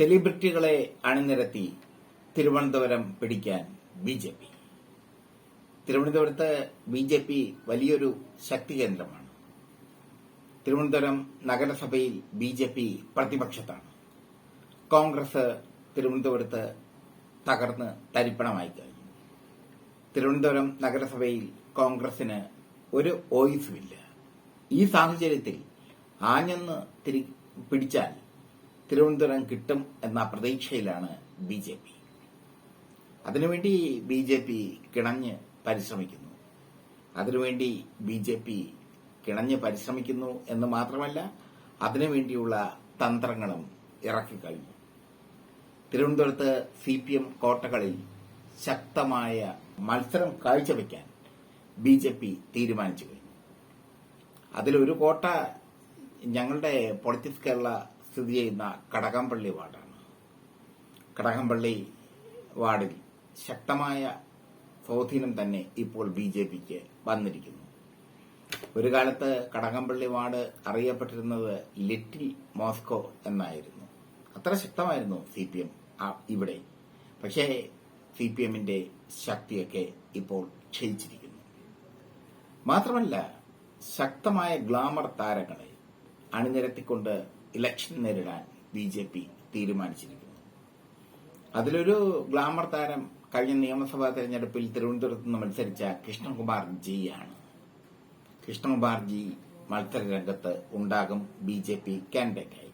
സെലിബ്രിറ്റികളെ അണിനിരത്തി തിരുവനന്തപുരം പിടിക്കാൻ B J P. തിരുവനന്തപുരത്ത് ബി ജെ പി വലിയൊരു ശക്തി കേന്ദ്രമാണ്. തിരുവനന്തപുരം നഗരസഭയിൽ ബി ജെ പി പ്രതിപക്ഷത്താണ്. കോൺഗ്രസ് തിരുവനന്തപുരത്ത് തകർന്ന് തരിപ്പണമായി കഴിഞ്ഞു. തിരുവനന്തപുരം നഗരസഭയിൽ കോൺഗ്രസിന് ഒരു വോയിസുമില്ല ഈ സാഹചര്യത്തിൽ ആഞ്ഞെന്ന് പിടിച്ചാൽ തിരുവനന്തപുരം കിട്ടും എന്ന പ്രതീക്ഷയിലാണ് ബി ജെ പി. അതിനുവേണ്ടി ബി ജെ പി കിണഞ്ഞ് പരിശ്രമിക്കുന്നു. അതിനുവേണ്ടി ബി ജെ പി കിണഞ്ഞ് പരിശ്രമിക്കുന്നു എന്ന് മാത്രമല്ല അതിനുവേണ്ടിയുള്ള തന്ത്രങ്ങളും ഇറക്കിക്കഴിഞ്ഞു തിരുവനന്തപുരത്ത് സി പി എം കോട്ടകളിൽ ശക്തമായ മത്സരം കാഴ്ചവെക്കാൻ ബി ജെ പി തീരുമാനിച്ചു കഴിഞ്ഞു. അതിലൊരു കോട്ട ഞങ്ങളുടെ പൊളിറ്റിക്സ് കേരള സ്ഥിതി ചെയ്യുന്ന കടകംപള്ളി വാർഡാണ്. കടകംപള്ളി വാർഡിൽ ശക്തമായ സ്വാധീനം തന്നെ ഇപ്പോൾ ബി ജെ പിക്ക് വന്നിരിക്കുന്നു. ഒരു കാലത്ത് കടകംപള്ളി വാർഡ് അറിയപ്പെട്ടിരുന്നത് ലിറ്റിൽ മോസ്കോ എന്നായിരുന്നു. അത്ര ശക്തമായിരുന്നു സി പി എം ഇവിടെ. പക്ഷേ സി പി എമ്മിന്റെ ശക്തിയൊക്കെ ഇപ്പോൾ ക്ഷയിച്ചിരിക്കുന്നു. മാത്രമല്ല ശക്തമായ ഗ്ലാമർ താരങ്ങളെ അണിനിരത്തിക്കൊണ്ട് ഇലക്ഷൻ നേരിടാൻ ബി ജെ പി തീരുമാനിച്ചിരിക്കുന്നു. അതിലൊരു ഗ്ലാമർ താരം കഴിഞ്ഞ നിയമസഭാ തെരഞ്ഞെടുപ്പിൽ തിരുവനന്തപുരത്ത് നിന്ന് മത്സരിച്ച കൃഷ്ണകുമാർ ജി ആണ്. കൃഷ്ണകുമാർ ജി മത്സര രംഗത്ത് ഉണ്ടാകും ബി ജെ പി കാൻഡിഡേറ്റായി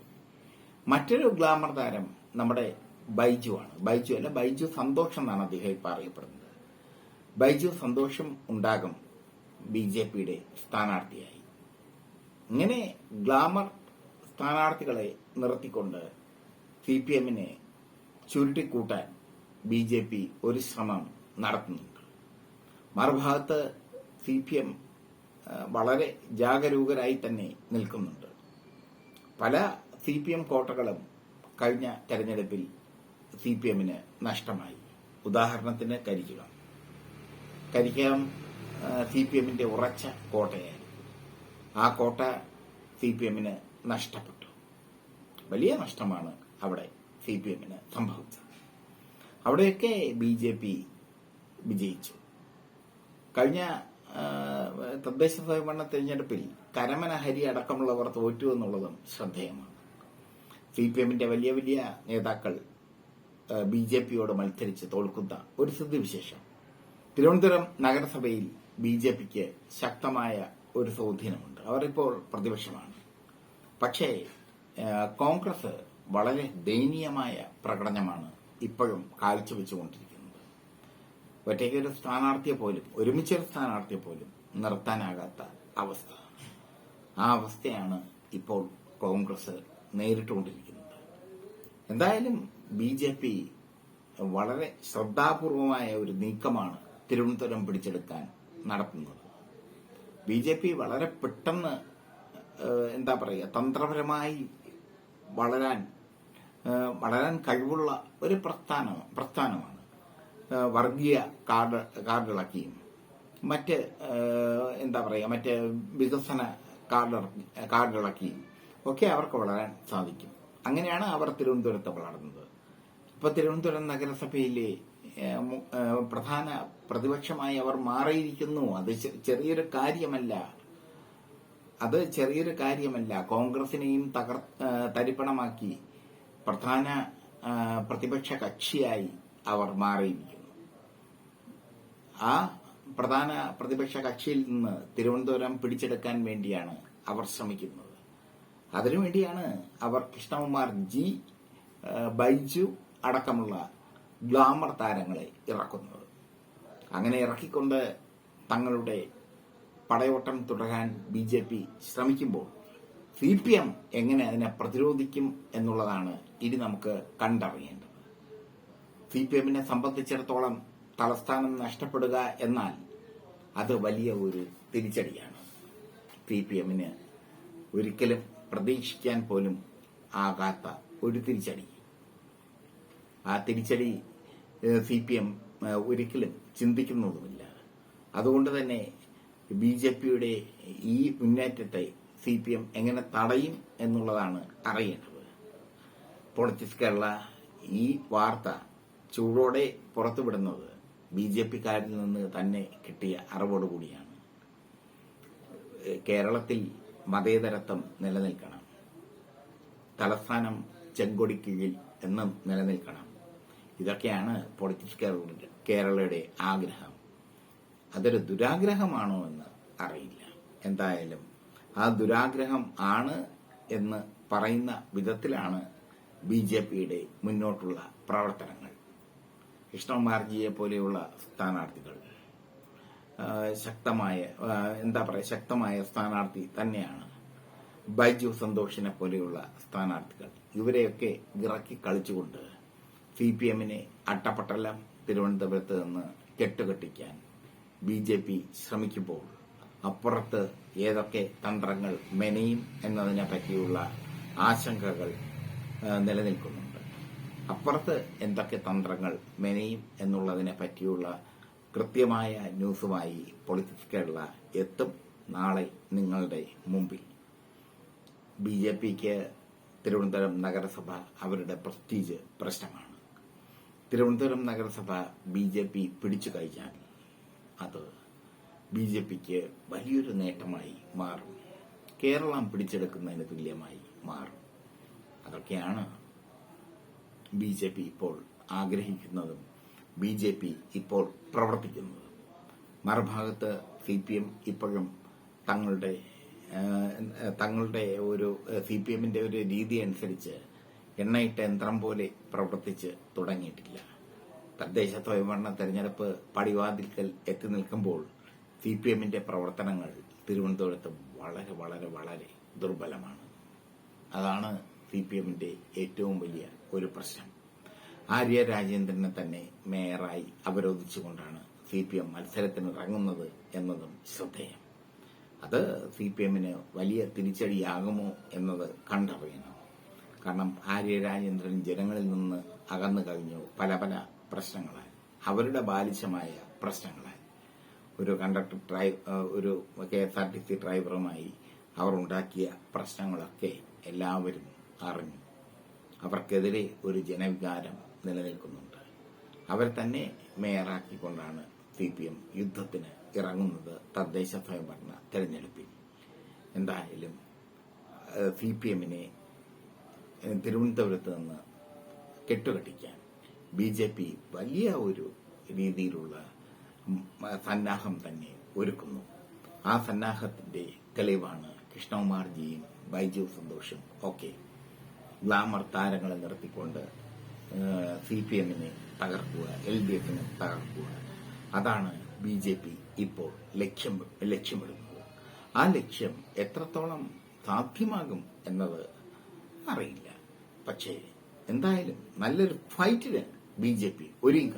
മറ്റൊരു ഗ്ലാമർ താരം നമ്മുടെ ബൈജു ആണ്. ബൈജു അല്ല ബൈജു സന്തോഷം എന്നാണ് അദ്ദേഹം ഇപ്പം അറിയപ്പെടുന്നത്. ബൈജു സന്തോഷം ഉണ്ടാകും ബി ജെ പിയുടെ സ്ഥാനാർത്ഥിയായി. ഇങ്ങനെ ഗ്ലാമർ സ്ഥാനാർത്ഥികളെ നിർത്തിക്കൊണ്ട് സി പി എമ്മിനെ ചുരുട്ടിക്കൂട്ടാൻ ബി ജെ പി ഒരു ശ്രമം നടത്തുന്നുണ്ട്. മറുഭാഗത്ത് സി പി എം വളരെ ജാഗരൂകരായി തന്നെ നിൽക്കുന്നുണ്ട്. പല സി പി എം കോട്ടകളും കഴിഞ്ഞ തെരഞ്ഞെടുപ്പിൽ സി പി എമ്മിന് നഷ്ടമായി. ഉദാഹരണത്തിന് കരിക്കുക കരിക്കാം സി പി എമ്മിന്റെ ഉറച്ച കോട്ടയായിരുന്നു. ആ കോട്ട സി പി എമ്മിന് നഷ്ടപ്പെട്ടു. വലിയ നഷ്ടമാണ് അവിടെ സി പി എമ്മിന് സംഭവിച്ചത്. അവിടെയൊക്കെ ബി ജെ പി വിജയിച്ചു. കഴിഞ്ഞ തദ്ദേശ സ്വയംഭരണ തെരഞ്ഞെടുപ്പിൽ കരമന ഹരി അടക്കമുള്ളവർ തോറ്റു എന്നുള്ളതും ശ്രദ്ധേയമാണ്. സി പി എമ്മിന്റെ വലിയ വലിയ നേതാക്കൾ ബി ജെ പിയോട് മത്സരിച്ച് തോൽക്കുന്ന ഒരു സ്ഥിതിവിശേഷം. തിരുവനന്തപുരം നഗരസഭയിൽ ബി ജെ പിക്ക് ശക്തമായ ഒരു സ്വാധീനമുണ്ട്. അവരിപ്പോൾ പ്രതിപക്ഷമാണ്. പക്ഷേ കോൺഗ്രസ് വളരെ ദയനീയമായ പ്രകടനമാണ് ഇപ്പോഴും കാഴ്ചവെച്ചുകൊണ്ടിരിക്കുന്നത്. ഒറ്റയ്ക്കൊരു സ്ഥാനാർത്ഥിയെ പോലും ഒരുമിച്ചൊരു സ്ഥാനാർത്ഥിയെ പോലും നിർത്താനാകാത്ത അവസ്ഥ. ആ അവസ്ഥയാണ് ഇപ്പോൾ കോൺഗ്രസ് നേരിട്ടുകൊണ്ടിരിക്കുന്നത്. എന്തായാലും ബി ജെ പി വളരെ ശ്രദ്ധാപൂർവമായ ഒരു നീക്കമാണ് തിരുവനന്തപുരം പിടിച്ചെടുക്കാൻ നടത്തുന്നത്. ബി ജെ പി വളരെ പെട്ടെന്ന് എന്താ പറയുക തന്ത്രപരമായി വളരാൻ വളരാൻ കഴിവുള്ള ഒരു പ്രസ്ഥാനം പ്രസ്ഥാനമാണ്. വർഗീയ കാർഡ് കാർഡിളക്കിയും മറ്റ് എന്താ പറയുക മറ്റ് വികസന കാർഡ് കാർഡിളക്കിയും ഒക്കെ അവർക്ക് വളരാൻ സാധിക്കും. അങ്ങനെയാണ് അവർ തിരുവനന്തപുരത്ത് വളർന്നത്. ഇപ്പൊ തിരുവനന്തപുരം നഗരസഭയിലെ പ്രധാന പ്രതിപക്ഷമായി അവർ മാറിയിരിക്കുന്നു. അത് ചെറിയൊരു കാര്യമല്ല. അത് ചെറിയൊരു കാര്യമല്ല. കോൺഗ്രസിനെയും തകർ തരിപ്പണമാക്കി പ്രധാന പ്രതിപക്ഷ കക്ഷിയായി അവർ മാറിയിരിക്കുന്നു. ആ പ്രധാന പ്രതിപക്ഷ കക്ഷിയിൽ നിന്ന് തിരുവനന്തപുരം പിടിച്ചെടുക്കാൻ വേണ്ടിയാണ് അവർ ശ്രമിക്കുന്നത്. അതിനുവേണ്ടിയാണ് അവർ കൃഷ്ണകുമാർ ജി ബൈജു അടക്കമുള്ള ഗ്ലാമർ താരങ്ങളെ ഇറക്കുന്നത്. അങ്ങനെ ഇറക്കിക്കൊണ്ട് തങ്ങളുടെ പടയോട്ടം തുടരാൻ ബി ജെ പി ശ്രമിക്കുമ്പോൾ സി പി എം എങ്ങനെ അതിനെ പ്രതിരോധിക്കും എന്നുള്ളതാണ് ഇനി നമുക്ക് കണ്ടറിയേണ്ടത്. സി പി എമ്മിനെ സംബന്ധിച്ചിടത്തോളം തലസ്ഥാനം നഷ്ടപ്പെടുക എന്നാൽ അത് വലിയ ഒരു തിരിച്ചടിയാണ്. സി പി എമ്മിന് ഒരിക്കലും പ്രതീക്ഷിക്കാൻ പോലും ആകാത്ത ഒരു തിരിച്ചടി. ആ തിരിച്ചടി സി പി എം ഒരിക്കലും ചിന്തിക്കുന്നതുമില്ല. അതുകൊണ്ട് തന്നെ ബി ജെ പിയുടെ ഈ മുന്നേറ്റത്തെ സി പി എം എങ്ങനെ തടയും എന്നുള്ളതാണ് അറിയേണ്ടത്. പൊളിറ്റിക്സ് കേരള ഈ വാർത്ത ചൂടോടെ പുറത്തുവിടുന്നത് ബി ജെ പിക്കാരിൽ നിന്ന് തന്നെ കിട്ടിയ അറിവോടുകൂടിയാണ് കൂടിയാണ്. കേരളത്തിൽ മതേതരത്വം നിലനിൽക്കണം. തലസ്ഥാനം ചെങ്കൊടി കീഴിൽ എന്നും നിലനിൽക്കണം. ഇതൊക്കെയാണ് പൊളിറ്റിക്സ് കേരള- കേരളയുടെ ആഗ്രഹം. അതൊരു ദുരാഗ്രഹമാണോ എന്ന് അറിയില്ല. എന്തായാലും ആ ദുരാഗ്രഹം ആണ് എന്ന് പറയുന്ന വിധത്തിലാണ് ബി ജെ പിയുടെ മുന്നോട്ടുള്ള പ്രവർത്തനങ്ങൾ. കൃഷ്ണകുമാർജിയെ പോലെയുള്ള സ്ഥാനാർത്ഥികൾ. ശക്തമായ എന്താ പറയുക ശക്തമായ സ്ഥാനാർത്ഥി തന്നെയാണ് ബൈജു സന്തോഷിനെ പോലെയുള്ള സ്ഥാനാർത്ഥികൾ. ഇവരെയൊക്കെ ഇറക്കി കളിച്ചുകൊണ്ട് സി പി എമ്മിനെ അട്ടപ്പട്ടലം തിരുവനന്തപുരത്ത് നിന്ന് കെട്ടുകെട്ടിക്കാൻ ബി ജെ പി ശ്രമിക്കുമ്പോൾ അപ്പുറത്ത് ഏതൊക്കെ തന്ത്രങ്ങൾ മെനയും എന്നതിനെ പറ്റിയുള്ള ആശങ്കകൾ നിലനിൽക്കുന്നുണ്ട്. അപ്പുറത്ത് എന്തൊക്കെ തന്ത്രങ്ങൾ മെനയും എന്നുള്ളതിനെ പറ്റിയുള്ള കൃത്യമായ ന്യൂസുമായി പൊളിറ്റിക്സ് കേരള എത്തും നാളെ നിങ്ങളുടെ മുമ്പിൽ. ബി ജെ പിക്ക് തിരുവനന്തപുരം നഗരസഭ അവരുടെ പ്രസ്റ്റീജ് പ്രശ്നമാണ്. തിരുവനന്തപുരം നഗരസഭ ബി ജെ പി പിടിച്ചു കഴിഞ്ഞാൽ അത് ബി ജെ പിക്ക് വലിയൊരു നേട്ടമായി മാറും. കേരളം പിടിച്ചെടുക്കുന്നതിന് തുല്യമായി മാറും. അതൊക്കെയാണ് ബി ജെ പി ഇപ്പോൾ ആഗ്രഹിക്കുന്നതും ബി ജെ പി ഇപ്പോൾ പ്രവർത്തിക്കുന്നതും. മറുഭാഗത്ത് സി പി എം ഇപ്പോഴും തങ്ങളുടെ തങ്ങളുടെ ഒരു സി പി എമ്മിന്റെ ഒരു രീതി അനുസരിച്ച് എണ്ണയിട്ട യന്ത്രം പോലെ പ്രവർത്തിച്ച് തുടങ്ങിയിട്ടില്ല. തദ്ദേശ സ്വയംഭരണ തെരഞ്ഞെടുപ്പ് പടിവാതിൽക്കൽ എത്തി നിൽക്കുമ്പോൾ സി പി എമ്മിന്റെ പ്രവർത്തനങ്ങൾ തിരുവനന്തപുരത്ത് വളരെ വളരെ വളരെ ദുർബലമാണ്. അതാണ് സി പി എമ്മിന്റെ ഏറ്റവും വലിയ ഒരു പ്രശ്നം. ആര്യ രാജേന്ദ്രനെ തന്നെ മേയറായി അവരോധിച്ചുകൊണ്ടാണ് സി പി എം മത്സരത്തിന് ഇറങ്ങുന്നത് എന്നതും ശ്രദ്ധേയം. അത് സി പി എമ്മിന് വലിയ തിരിച്ചടിയാകുമോ എന്നത് കണ്ടറിയണം. കാരണം ആര്യ രാജേന്ദ്രൻ ജനങ്ങളിൽ നിന്ന് അകന്നു കഴിഞ്ഞു പല പല പ്രശ്നങ്ങളാൽ അവരുടെ ബാലിശമായ പ്രശ്നങ്ങളാൽ ഒരു കണ്ടക്ടർ ഡ്രൈവ് ഒരു K S R T C ഡ്രൈവറുമായി അവർ ഉണ്ടാക്കിയ പ്രശ്നങ്ങളൊക്കെ എല്ലാവരും അറിഞ്ഞു. അവർക്കെതിരെ ഒരു ജനവികാരം നിലനിൽക്കുന്നുണ്ട്. അവർ തന്നെ മേയറാക്കിക്കൊണ്ടാണ് സി പി എം യുദ്ധത്തിന് ഇറങ്ങുന്നത് തദ്ദേശ സ്വയംഭരണ തെരഞ്ഞെടുപ്പിൽ. എന്തായാലും സി പി എമ്മിനെ തിരുവനന്തപുരത്ത് നിന്ന് കെട്ടുകെട്ടിക്കാൻ ബി ജെ പി വലിയ ഒരു രീതിയിലുള്ള സന്നാഹം തന്നെ ഒരുക്കുന്നു. ആ സന്നാഹത്തിന്റെ തെളിവാണ് കൃഷ്ണകുമാർജിയും ബൈജു സന്തോഷും ഒക്കെ ഗ്ലാമർ താരങ്ങളെ നിർത്തിക്കൊണ്ട് സി പി എമ്മിനെ തകർക്കുക എൽ ഡി എഫിനെ തകർക്കുക. അതാണ് ബി ജെ പി ഇപ്പോൾ ലക്ഷ്യം ലക്ഷ്യമിടുന്നത്. ആ ലക്ഷ്യം എത്രത്തോളം സാധ്യമാകും എന്നത് അറിയില്ല. പക്ഷേ എന്തായാലും നല്ലൊരു ഫൈറ്റിന് ബി ജെ പി. ഒരുങ്ങി